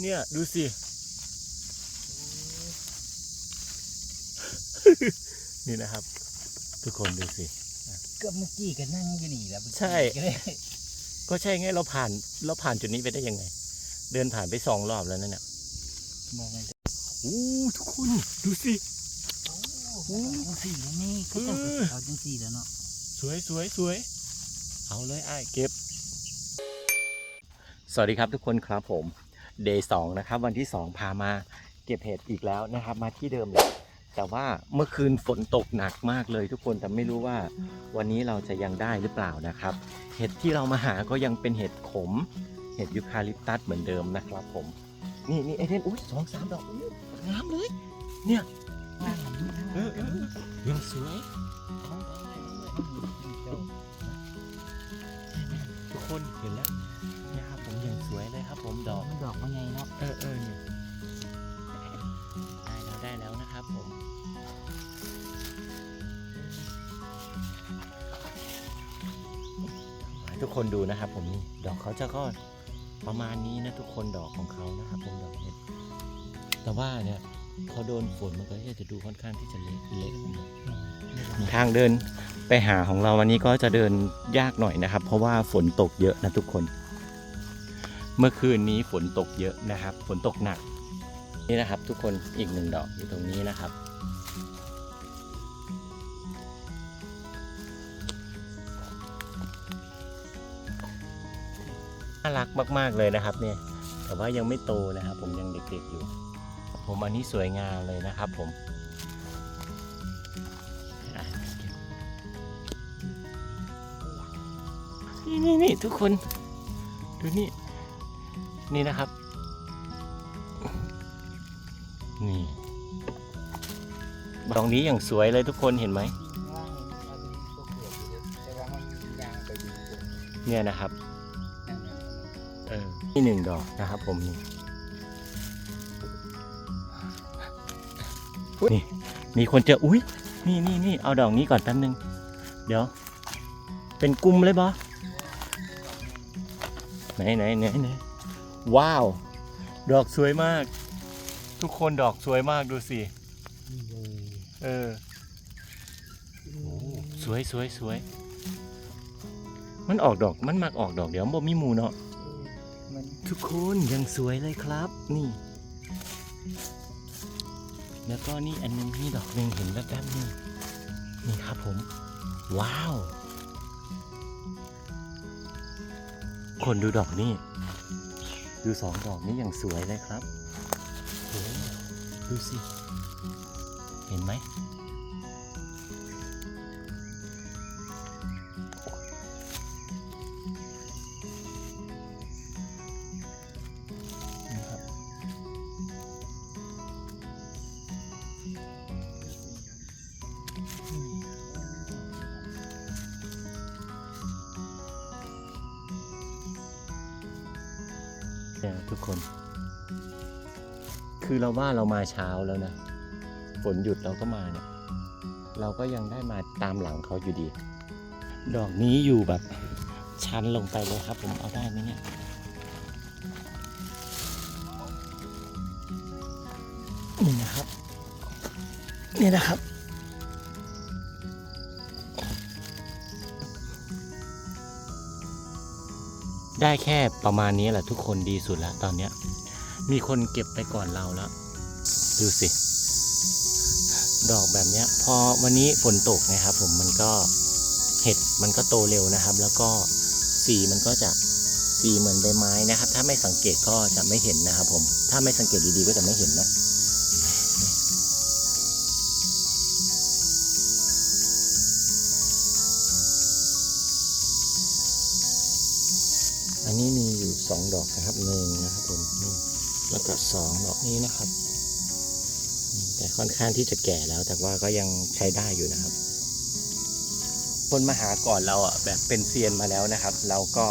เนี่ย ดูสิ นี่นะครับ ทุกคนดูสิ ก็เมื่อกี้ก็นั่งอยู่นี่แล้วใช่ก็เลยก็ใช่ไงเราผ่าน เราผ่านจุดนี้ไปได้ยังไง เดินผ่านไปสองรอบแล้วนั่นเนี่ยมองมันโอ้ทุกคนดูสิโอ้จังสี่แล้วนี่ก็จะเออเอาจังสี่แล้วเนาะสวยสวยสวยเอาเลยไอ้ายเก็บ สวัสดีครับทุกคนครับผม เดย์สองนะครับ วันที่สองพามาเก็บเห็ดอีกแล้วนะครับ มาที่เดิมเลยแต่ว่าเมื่อคืนฝนตกหนักมากเลยทุกคนแต่ไม่รู้ว่าวันนี้เราจะยังได้หรือเปล่านะครับ เห็ดที่เรามาหาก็ยังเป็นเห็ดขม เห็ดยูคาลิปตัสเหมือนเดิมนะครับผม นี่นี่ไอเทนอุ้ยสองสามดอกอุ้ยงามเลย เนี่ยว่างมันนั่งเออเออยังสวยทุกคนเห็นแล้วนะครับผมยังสวยเลยครับผม ทุกคนดูนะครับ ผมนี่ดอกเขาจะก็ประมาณนี้นะทุกคนดอกของเขานะครับผมดอกเล็กแต่ว่าเนี่ยพอโดนฝนมันก็จะดูค่อนข้างที่จะเล็กเล็กทางเดินไปหาของเราวันนี้ก็จะเดินยากหน่อยนะครับ เพราะว่าฝนตกเยอะนะทุกคน เมื่อคืนนี้ฝนตกเยอะนะครับ ฝนตกหนักนี่นะครับ ทุกคนอีกหนึ่งดอกอยู่ตรงนี้นะครับ น่ารักมาก ๆเลยนะครับเนี่ยแต่ว่ายังไม่โตนะครับ ผมยังเด็กๆอยู่ ผมอันนี้สวยงามเลยนะครับ ผมอะนี่นี่นี่ทุกคนดูนี่นี่นะครับ นี่ดอกนี้อย่างสวยเลยทุกคนเห็นไหมว่างมันก็เกิดอยู่แต่ว่ามันยางไปอยู่ตรงเนี่ยนะครับนั่นน่ะเออ นี่หนึ่งดอกนะครับผมนี่นี่มีคนเจออุ้ยนี่นี่นี่เอาดอกนี้ก่อนแป๊บนึง เดี๋ยว เป็นกลุ่มเลยบอไหนไหนไหนไหนว้าว ดอกสวยมาก ทุกคนดอกสวยมากดูสินี่เลยเออสวยสวยสวย มันออกดอกมันมักออกดอกเดี๋ยวบ่มีหมูเนาะ มันทุกคนยังสวยเลยครับ นี่ แล้วก็นี่อันนึงนี่ดอกหนึ่งเห็นแล้วกันนี่นี่ครับผม ว้าว คนดูดอกนี่ ดูสองดอกนี้อย่างสวยเลยครับ ดูสิ เห็นไหม เนี่ยทุกคน คือเราว่าเรามาเช้าแล้วนะ ฝนหยุดเราก็มาเนี่ย เราก็ยังได้มาตามหลังเขาอยู่ดี ดอกนี้อยู่แบบชันลงไปเลยครับ ผมเอาได้ไหมเนี่ยนี่นะครับ นี่นะครับ ได้แค่ประมาณนี้แหละทุกคนดีสุดแล้วตอนเนี้ย มีคนเก็บไปก่อนเราแล้ว ดูสิ ดอกแบบเนี้ย พอวันนี้ฝนตกนะครับ ผมมันก็เห็ดมันก็โตเร็วนะครับ แล้วก็สีมันก็จะสีเหมือนใบไม้นะครับ ถ้าไม่สังเกตก็จะไม่เห็นนะครับ ผม ถ้าไม่สังเกตดีๆก็จะไม่เห็นนะ นนี้มีอยู่สองดอกนะครับหนึ่งนะครับผมนี่แล้วก็สองดอกนี้นะครับนี่แต่ค่อนข้างที่จะแก่แล้ว แต่ว่าก็ยังใช้ได้อยู่นะครับ คนมาหาก่อนเราอะแบบเป็นเซียนมาแล้วนะครับ เราก็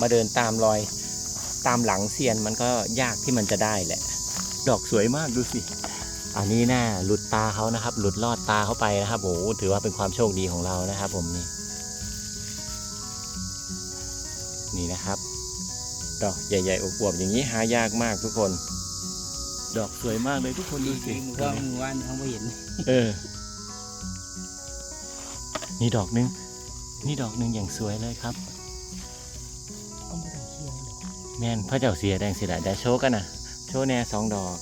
มาเดินตามรอยตามหลังเซียนมันก็ยากที่มันจะได้แหละ ดอกสวยมากดูสิ อันนี้น่าหลุดตาเขานะครับ หลุดลอดตาเขาไปนะครับโอ้โหถือว่าเป็นความโชคดีของเรานะครับ ผมนี่ นี่นะครับ ดอกใหญ่ๆอวบๆอย่างนี้หายากมากทุกคน ดอกสวยมากเลยทุกคนดูสิมือว่ามือว่านเขาไม่เห็น เออ นี่ดอกหนึง นี่ดอกหนึงอย่างสวยเลยครับเอาไม่ต้องเชี่ยวหรอกแม่นพระเจ้าเสียแดงสิละได้โชว์กันนะโชว์แน่สองดอก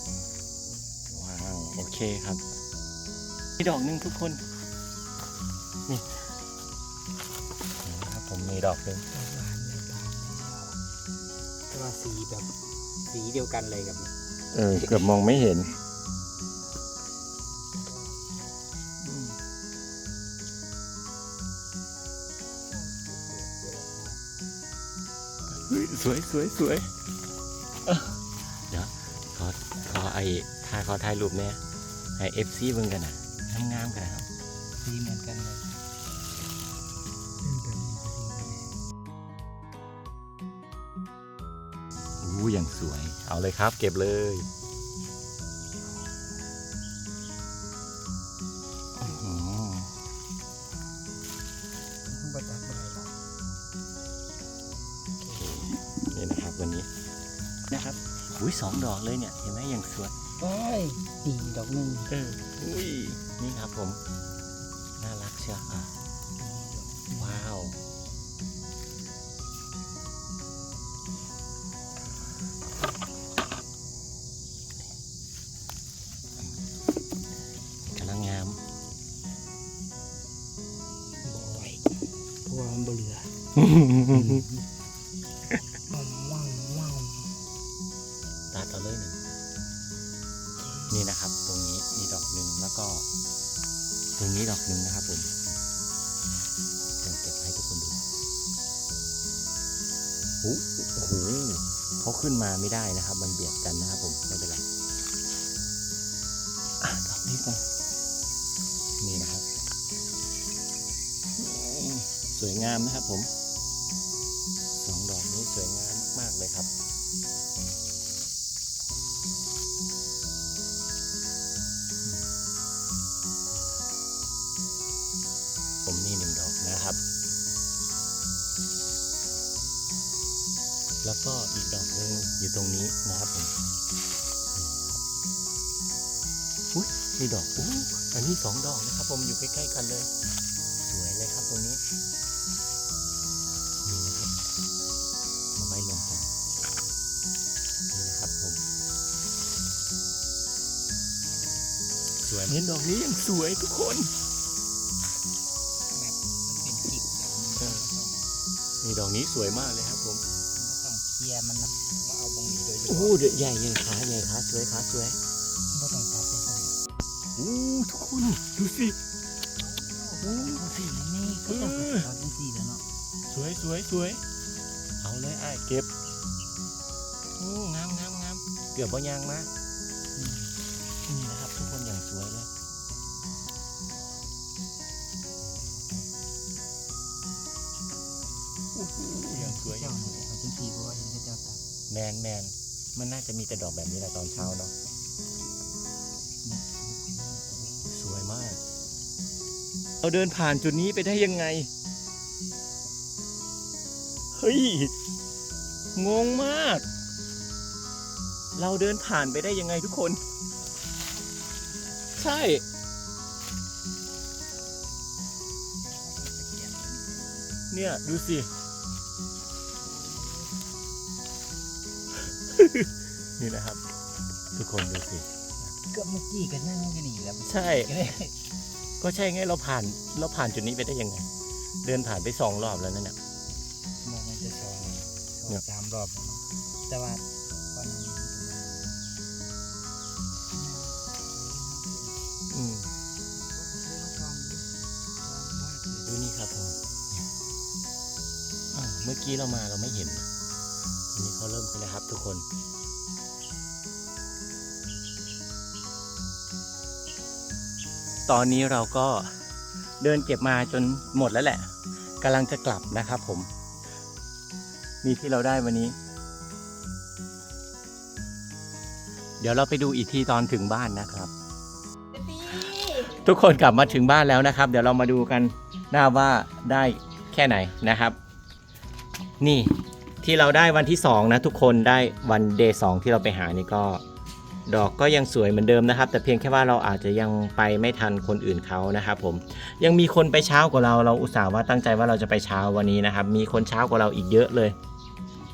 ว้าวโอเคครับนี่ดอกหนึงทุกคน นี่นะครับผมมีดอกหนึง ว่าสีแบบสีเดียวกันเลยกับเนี่ยเออเกือบมองไม่เห็นเฮ้ยสวยสวยสวยเอ้อเดี๋ยวขอขอไอ้ถ่ายขอถ่ายรูปเนี่ยให้เอฟซีเบิ่งกันนะงามๆกันนะครับสีเหมือนกันเลย อู้อย่างสวย เอาเลยครับ เก็บเลยอื้อหือเพิ่งประจักษ์ไปหรอกนี่นะครับวันนี้นะครับอุ้ยสองดอกเลยเนี่ย เห็นไหมอย่างสวยโอ้ยดีดอกหนึ่งเอออุ้ยนี่ครับผม น่ารักเชียวอะว้าว ตัดเอาเลยหนึ่งนี่นะครับ ตรงนี้มีดอกหนึ่งแล้วก็ ตรงนี้ดอกหนึ่งนะครับผมเดี๋ยวเก็บให้ทุกคนดูโอ้โหเขาขึ้นมาไม่ได้นะครับ มันเบียดกันนะครับผมไม่เป็นไรอะดอกนี้ก่อนนี่นะครับ สวยงามนะครับผม สวยงามมาก ๆ เลยครับ ผมนี่หนึ่งดอกนะครับ แล้วก็อีกดอกหนึ่งอยู่ตรงนี้นะครับผมอุ้ยมีดอกอู้อันนี้สองดอกนะครับ ผมอยู่ใกล้ ๆ กันเลย สวยเลยครับตรงนี้ เห็นดอกนี้ยังสวยทุกคนแบบมันเป็นจิกแบบนี้เออต้องนี่ดอกนี้สวยมากเลยครับผมต้องเคลียร์มันนะมาเอาบงนี้โดยเฉโอ้โหพาะเดี๋ยวใหญ่ใหญ่ขาใหญ่ขาสวยขาสวยไม่ต้องตัดเลยก็ได้โอ้ทุกคนดูสิโอ้สีนี่ก็จะเป็นเขาจังสีแล้วเนาะสวยสวยสวยเอาเลยไอ้ายเก็บโอ้งามงามงามเกือบบ่ยางมา มนแมนมันน่าจะมีแต่ดอกแบบนี้แหละตอนเช้าเนาะสวยมาก เราเดินผ่านจุดนี้ไปได้ยังไง เฮ้ย งงมาก เราเดินผ่านไปได้ยังไงทุกคน ใช่ เนี่ย ดูสิ นี่นะครับ ทุกคนดูสิ ก็เมื่อกี้ก็นั่งกันนี่แหล้วใช่ ก็ใช่ไงเราผ่านเราผ่านจุดนี้ไปได้ยังไง เดินผ่านไปสองรอบแล้วนั่นน่ะมองมันจะสองสเนี่อยงสามรอบแล้วเนาะแต่ว่าก่อนหน้านี้อืมดูนี่ครับผมอ่าเมื่อกี้เรามาเราไม่เห็นนะ ตอนนี้เขาเริ่มขึ้นแล้วครับทุกคนตอนนี้เราก็เดินเก็บมาจนหมดแล้วแหละกำลังจะกลับนะครับผม นี่ที่เราได้วันนี้ เดี๋ยวเราไปดูอีกทีตอนถึงบ้านนะครับ ทุกคนกลับมาถึงบ้านแล้วนะครับ เดี๋ยวเรามาดูกันหน้าว่าได้แค่ไหนนะครับ นี่ ที่เราได้วันที่สองนะทุกคนได้วันเดย์สองที่เราไปหานี่ก็ ดอกก็ยังสวยเหมือนเดิมนะครับ แต่เพียงแค่ว่าเราอาจจะยังไปไม่ทันคนอื่นเขานะครับผมยังมีคนไปเช้ากว่าเราเราอุตส่าห์ว่าตั้งใจว่าเราจะไปเช้าวันนี้นะครับ มีคนเช้ากว่าเราอีกเยอะเลย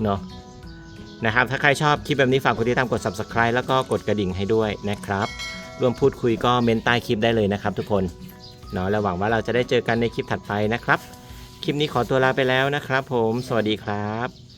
เนาะนะครับถ้าใครชอบคลิปแบบนี้ฝากกดติดตามกด subscribe แล้วก็กดกระดิ่งให้ด้วยนะครับร่วมพูดคุยก็เมนใต้คลิปได้เลยนะครับทุกคนเนาะและหวังว่าเราจะได้เจอกันในคลิปถัดไปนะครับ คลิปนี้ขอตัวลาไปแล้วนะครับผม สวัสดีครับ